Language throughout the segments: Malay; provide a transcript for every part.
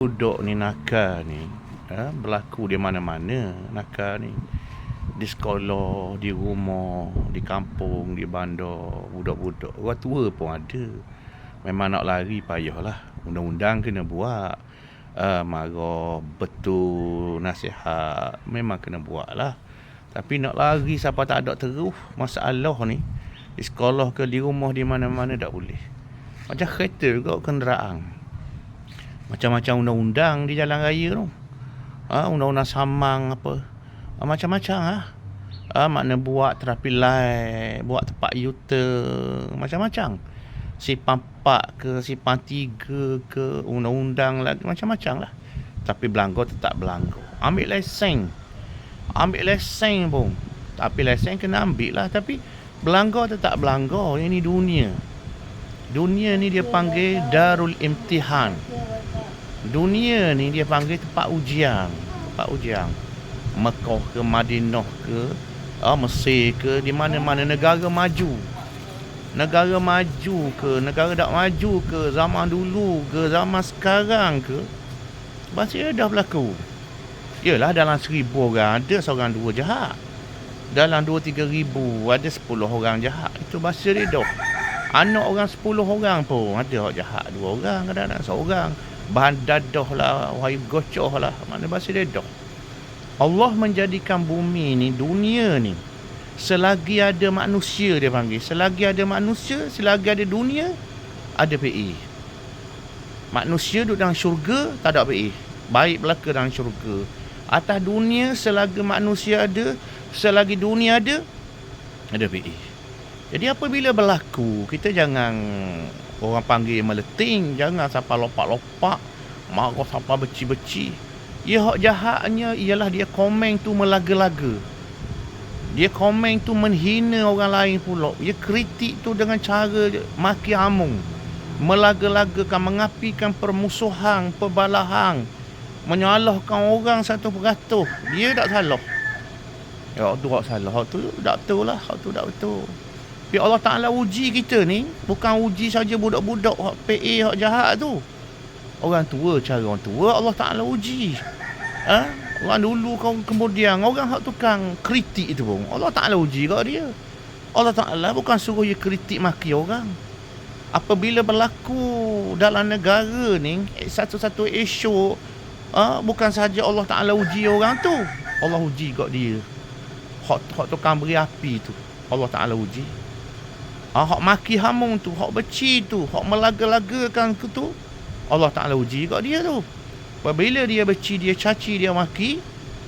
Duduk ni nakal ni ha, Berlaku di mana-mana nakal ni. Di sekolah, di rumah, di kampung, di bandar Budak-budak, orang tua pun ada. Memang nak lari payahlah Undang-undang kena buat. Uh, Marah, betul, nasihat Memang kena buat lah. Tapi nak lari siapa tak ada terus Masalah ni. Di sekolah ke, di rumah, di mana-mana tak boleh. Macam kereta juga kenderaan macam-macam undang-undang di jalan raya tu. Ha, undang-undang samang apa. Ha, macam-macam ah. Ha. ha, makna buat terapi light, buat tempat U-turn, macam-macam. Simpang 4 ke, simpang 3 ke, undang-undang lagi, macam-macam lah. Tapi belanggo tetap belanggo. Ambil lesen. Ambil lesen pun. Tapi lesen kena ambil lah. Tapi belanggo tetap belanggo. Ini dunia. Dunia ni dia panggil Darul Imtihan. Dunia ni dia panggil tempat ujian. Tempat ujian. Mekah ke Madinah ke uh, Mesir ke di mana-mana negara maju. Negara maju ke, negara tak maju ke, zaman dulu ke, zaman sekarang ke. Pasti dah berlaku. Yalah dalam seribu orang ada seorang dua jahat. Dalam dua tiga ribu ada sepuluh orang jahat. Itu bahasa dia dah. Anak orang sepuluh orang pun ada orang jahat. Dua orang, kadang-kadang seorang bahan dadah lah, wahai gocoh lah. Mana bahasa dia dah. Allah menjadikan bumi ni, dunia ni, selagi ada manusia dia panggil. Selagi ada manusia, selagi ada dunia, ada PE. Manusia duduk dalam syurga, tak ada PE. Baik belaka dalam syurga. Atas dunia, selagi manusia ada, selagi dunia ada, ada PE. Jadi apabila berlaku, kita jangan Orang panggil meleting. Jangan sampai lopak-lopak. Marah sampai beci-beci. Ya hak jahatnya Ialah dia komen tu melaga-laga. Dia komen tu menghina orang lain pula. Dia kritik tu dengan cara Maki amung. Melaga-lagakan Mengapikan permusuhan Perbalahan. Menyalahkan orang satu peratus. Dia tak salah. Ya tu tak salah. Hak tu tak betul lah. Hak tu tak betul tapi Allah Ta'ala uji kita ni Bukan uji saja budak-budak Hak PA, hak jahat tu. Orang tua, cara orang tua Allah Ta'ala uji. Ha? Orang dulu kau kemudian Orang hak tukang kritik itu pun Allah Ta'ala uji kat dia. Allah Ta'ala bukan suruh dia kritik maki orang. Apabila berlaku dalam negara ni Satu-satu isu ha? Bukan saja Allah Ta'ala uji orang tu Allah uji kat dia. Hak, hak tukang beri api tu Allah Ta'ala uji Ah, hak maki hamung tu, hak beci tu, hak melaga-lagakan tu, Allah Ta'ala uji kat dia tu. Apabila dia beci, dia caci, dia maki,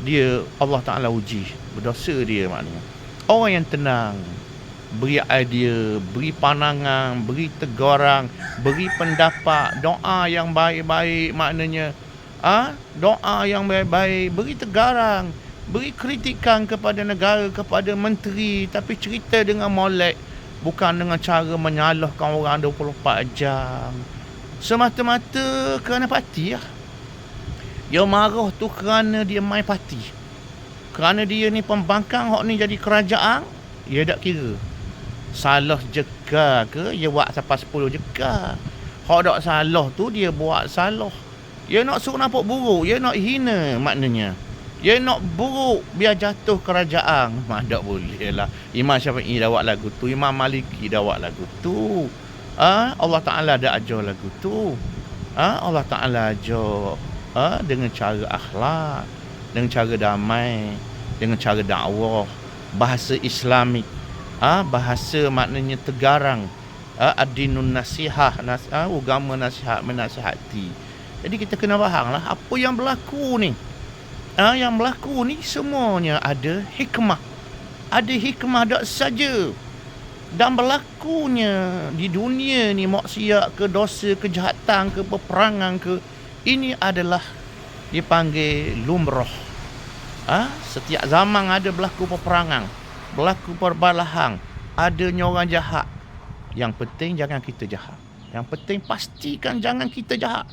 dia Allah Ta'ala uji. Berdosa dia maknanya. Orang yang tenang, beri idea, beri pandangan, beri teguran, beri pendapat, doa yang baik-baik maknanya. Ah, doa yang baik-baik, beri tegaran, beri kritikan kepada negara, kepada menteri, tapi cerita dengan molek bukan dengan cara menyalahkan orang 24 jam. Semata-mata kerana parti lah. Dia marah tu kerana dia main parti. Kerana dia ni pembangkang hak ni jadi kerajaan dia tak kira. Salah jeka ke? Dia buat sampai 10 jeka. Hak tak salah tu dia buat salah. Dia nak suruh nampak buruk dia nak hina maknanya dia nak buruk biar jatuh kerajaan. Mak tak boleh lah. Imam Syafi'i dah buat lagu tu. Imam Maliki dah buat lagu tu. Ha? Allah Ta'ala dah ajar lagu tu. Ha? Allah Ta'ala ajar ha? dengan cara akhlak. Dengan cara damai. Dengan cara dakwah. Bahasa Islamik. Ha? Bahasa maknanya tegarang. Ha? Adinun nasihah. Nas ha? Ugama nasihat menasihati. Jadi kita kena faham lah. Apa yang berlaku ni ha, yang berlaku ni semuanya ada hikmah. Ada hikmah tak saja. Dan berlakunya di dunia ni maksiat ke dosa, kejahatan ke peperangan ke ini adalah dipanggil lumrah. Ha? Setiap zaman ada berlaku peperangan, berlaku perbalahan, adanya orang jahat. Yang penting jangan kita jahat. Yang penting pastikan jangan kita jahat.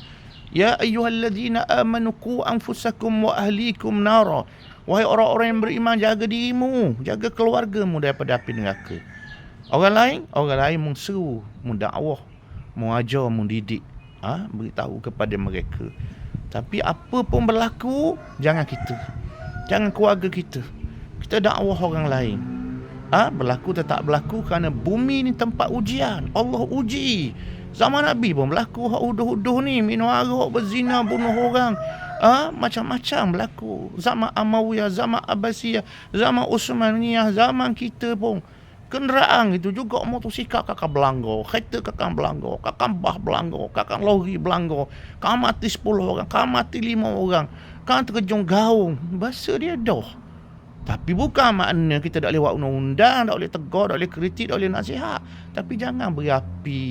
Ya ayyuhalladzina amanu qu anfusakum wa ahlikum nara. Wahai orang-orang yang beriman jaga dirimu, jaga keluargamu daripada api neraka. Orang lain, orang lain mung seru, mung dakwah, mung ajar, mung didik, ah ha? beritahu kepada mereka. Tapi apa pun berlaku, jangan kita. Jangan keluarga kita. Kita dakwah orang lain. Ah, ha? berlaku tetap berlaku kerana bumi ni tempat ujian. Allah uji. Zaman Nabi pun berlaku hak uduh-uduh ni, minum arak, berzina, bunuh orang. Ah, ha? macam-macam berlaku. Zaman Amawiyah, zaman Abbasiyah, zaman Utsmaniyah, zaman kita pun. Kenderaan itu juga motosikal kakak belanggo, kereta kakak belanggo, kakak bah belanggo, kakak lori belanggo. Kau mati 10 orang, kau mati 5 orang. Kau terkejung gaung. Bahasa dia dah. Tapi bukan makna kita tak boleh buat undang-undang, tak boleh tegur, tak boleh kritik, tak boleh nasihat. Tapi jangan berapi.